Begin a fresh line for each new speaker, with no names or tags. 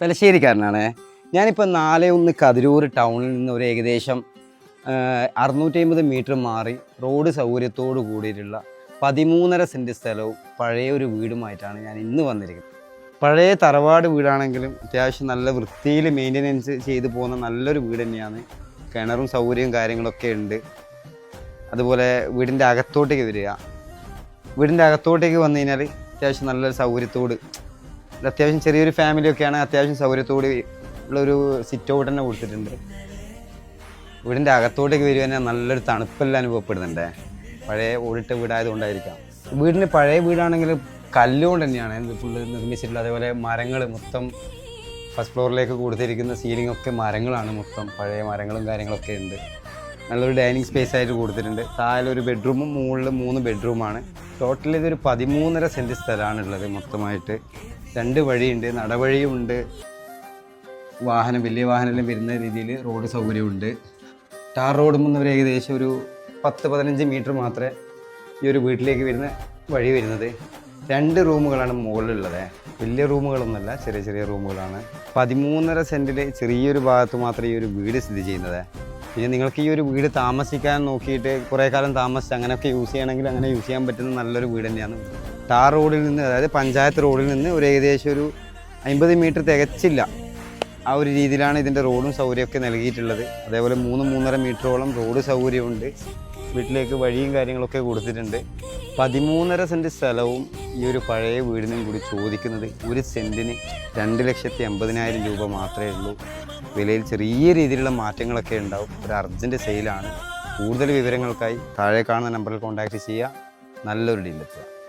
തലശ്ശേരിക്കാരനാണ്. ഞാനിപ്പോൾ നാല് ഒന്ന് കതിരൂർ ടൗണിൽ നിന്ന് ഒരു ഏകദേശം അറുന്നൂറ്റി മീറ്റർ മാറി റോഡ് സൗകര്യത്തോടു കൂടിയിട്ടുള്ള പതിമൂന്നര സെന്റ് സ്ഥലവും പഴയ ഒരു വീടുമായിട്ടാണ് ഞാൻ ഇന്ന് വന്നിരിക്കുന്നത്. പഴയ തറവാട് വീടാണെങ്കിലും അത്യാവശ്യം നല്ല വൃത്തിയിൽ മെയിന്റനൻസ് ചെയ്തു പോകുന്ന നല്ലൊരു വീട് തന്നെയാണ്. കിണറും സൗകര്യവും കാര്യങ്ങളൊക്കെ ഉണ്ട്. അതുപോലെ വീടിന്റെ അകത്തോട്ടേക്ക് വരിക. വീടിന്റെ അകത്തോട്ടേക്ക് വന്നു കഴിഞ്ഞാൽ അത്യാവശ്യം നല്ലൊരു സൗകര്യത്തോട് അത്യാവശ്യം ചെറിയൊരു ഫാമിലിയൊക്കെയാണ് അത്യാവശ്യം സൗകര്യത്തോട് ഉള്ളൊരു സിറ്റ് ഔട്ട് തന്നെ കൊടുത്തിട്ടുണ്ട്. വീടിന്റെ അകത്തോട്ടേക്ക് വരുവാൻ നല്ലൊരു തണുപ്പെല്ലാം അനുഭവപ്പെടുന്നുണ്ട്. പഴയ ഓടിട്ട വീടായതുകൊണ്ടായിരിക്കാം. വീടിന് പഴയ വീടാണെങ്കിൽ കല്ലുകൊണ്ട് തന്നെയാണ്. ഫുള്ള് നിർമ്മിച്ചിട്ടുള്ളത്. അതേപോലെ മരങ്ങൾ മൊത്തം ഫസ്റ്റ് ഫ്ലോറിലേക്ക് കൊടുത്തിരിക്കുന്ന സീലിംഗ് ഒക്കെ മരങ്ങളാണ് മൊത്തം. പഴയ മരങ്ങളും കാര്യങ്ങളൊക്കെ ഉണ്ട്. നല്ലൊരു ഡൈനിങ് സ്പേസ് ആയിട്ട് കൊടുത്തിട്ടുണ്ട്. താഴെ ഒരു ബെഡ്റൂമും മുകളിൽ മൂന്ന് ബെഡ്റൂമാണ് ടോട്ടൽ ഇതൊരു പതിമൂന്നര സെന്റ് സ്ഥലമാണുള്ളത്. മൊത്തമായിട്ട് രണ്ട് വഴിയുണ്ട്. നടവഴിയും ഉണ്ട് വാഹനം വലിയ വാഹനം വരുന്ന രീതിയിൽ റോഡ് സൗകര്യമുണ്ട്. ടാർ റോഡ് മുന്നവർ ഏകദേശം ഒരു പത്ത് പതിനഞ്ച് മീറ്റർ മാത്രമേ ഈ ഒരു വീട്ടിലേക്ക് വരുന്ന വഴി വരുന്നത്. രണ്ട് റൂമുകളാണ് മുകളിലുള്ളത്. വലിയ റൂമുകളൊന്നുമല്ല ചെറിയ ചെറിയ റൂമുകളാണ്. പതിമൂന്നര സെന്റിൽ ചെറിയൊരു ഭാഗത്ത് മാത്രമേ ഈ ഒരു വീട് സ്ഥിതി ചെയ്യുന്നത്. പിന്നെ നിങ്ങൾക്ക് ഈ ഒരു വീട് താമസിക്കാൻ നോക്കിയിട്ട് കുറേ കാലം താമസിച്ച് അങ്ങനെയൊക്കെ യൂസ് ചെയ്യണമെങ്കിൽ അങ്ങനെ യൂസ് ചെയ്യാൻ പറ്റുന്ന നല്ലൊരു വീട് തന്നെയാണ്. ടാർ റോഡിൽ നിന്ന് അതായത് പഞ്ചായത്ത് റോഡിൽ നിന്ന് ഒരു ഏകദേശം ഒരു അമ്പത് മീറ്റർ തികച്ചില്ല ആ ഒരു രീതിയിലാണ് ഇതിന്റെ റോഡും സൗകര്യമൊക്കെ നൽകിയിട്ടുള്ളത്. അതേപോലെ മൂന്ന് മൂന്നര മീറ്ററോളം റോഡ് സൗകര്യമുണ്ട്. വീട്ടിലേക്ക് വഴിയും കാര്യങ്ങളൊക്കെ കൊടുത്തിട്ടുണ്ട്. പതിമൂന്നര സെന്റ് സ്ഥലവും ഈ ഒരു പഴയ വീടിനും കൂടി ചോദിക്കുന്നത് ഒരു സെന്റിന് രണ്ട് ലക്ഷത്തി അമ്പതിനായിരം രൂപ മാത്രമേ ഉള്ളൂ. വിലയിൽ ചെറിയ രീതിയിലുള്ള മാറ്റങ്ങളൊക്കെ ഉണ്ടാവും. ഒരു അർജന്റ് സെയിലാണ്. കൂടുതൽ വിവരങ്ങൾക്കായി താഴെ കാണുന്ന നമ്പറിൽ കോൺടാക്റ്റ് ചെയ്യുക. നല്ലൊരു ഡീലെത്തുക